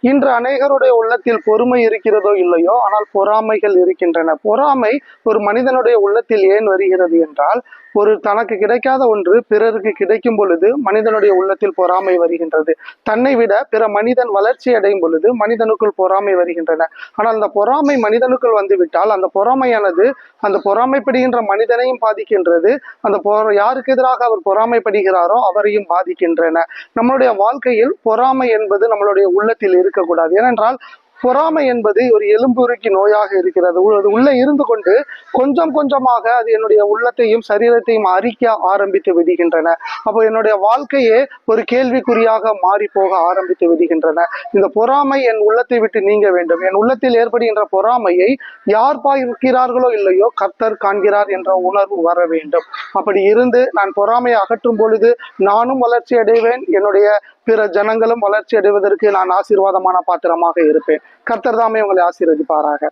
இன்று அநேகருடைய உள்ளத்தில் பொறுமை இருக்கிறதோ இல்லையோ ஆனால் பொறாமைகள் இருக்கின்றன. பொறாமை ஒரு மனிதனுடைய உள்ளத்தில் ஏன் வருகிறது என்றால் ஒரு தனக்கு கிடைக்காத ஒன்று பிறருக்கு கிடைக்கும் பொழுது மனிதனுடைய உள்ளத்தில் பொறாமை வருகின்றது. தன்னை விட பிற மனிதன் வளர்ச்சி அடையும் பொழுது மனிதனுக்குள் பொறாமை வருகின்றன. ஆனால் அந்த பொறாமை மனிதனுக்குள் வந்துவிட்டால் அந்த பொறாமையானது அந்த பொறாமைப்படுகின்ற மனிதனையும் பாதிக்கின்றது. அந்த பொற- யாருக்கு எதிராக அவர் பொறாமைப்படுகிறாரோ அவரையும் பாதிக்கின்றன. நம்மளுடைய வாழ்க்கையில் பொறாமை என்பது நம்மளுடைய உள்ளத்தில் இருக்கக்கூடாது. ஏனென்றால் பொறாமை என்பது ஒரு எலும்புருக்கி நோயாக இருக்கிறது. அது உள்ளே இருந்து கொண்டு கொஞ்சம் கொஞ்சமாக அது என்னுடைய உள்ளத்தையும் சரீரத்தையும் அரிக்க ஆரம்பித்து விடுகின்றன. அப்போ என்னுடைய வாழ்க்கையே ஒரு கேள்விக்குறியாக மாறி போக ஆரம்பித்து விடுகின்றன. இந்த பொறாமை என் உள்ளத்தை விட்டு நீங்க வேண்டும். என் உள்ளத்தில் ஏற்படுகின்ற பொறாமையை யார் பார்க்கிறார்களோ இல்லையோ கர்த்தர் காண்கிறார் என்ற உணர்வு வர வேண்டும். அப்படி இருந்து நான் பொறாமையை அகற்றும் பொழுது நானும் வளர்ச்சி அடைவேன். என்னுடைய பிற ஜனங்களும் வளர்ச்சி அடைவதற்கு நான் ஆசீர்வாதமான பாத்திரமாக இருப்பேன். கர்த்தர் தாமே உங்களை ஆசீர்வதிப்பாராக.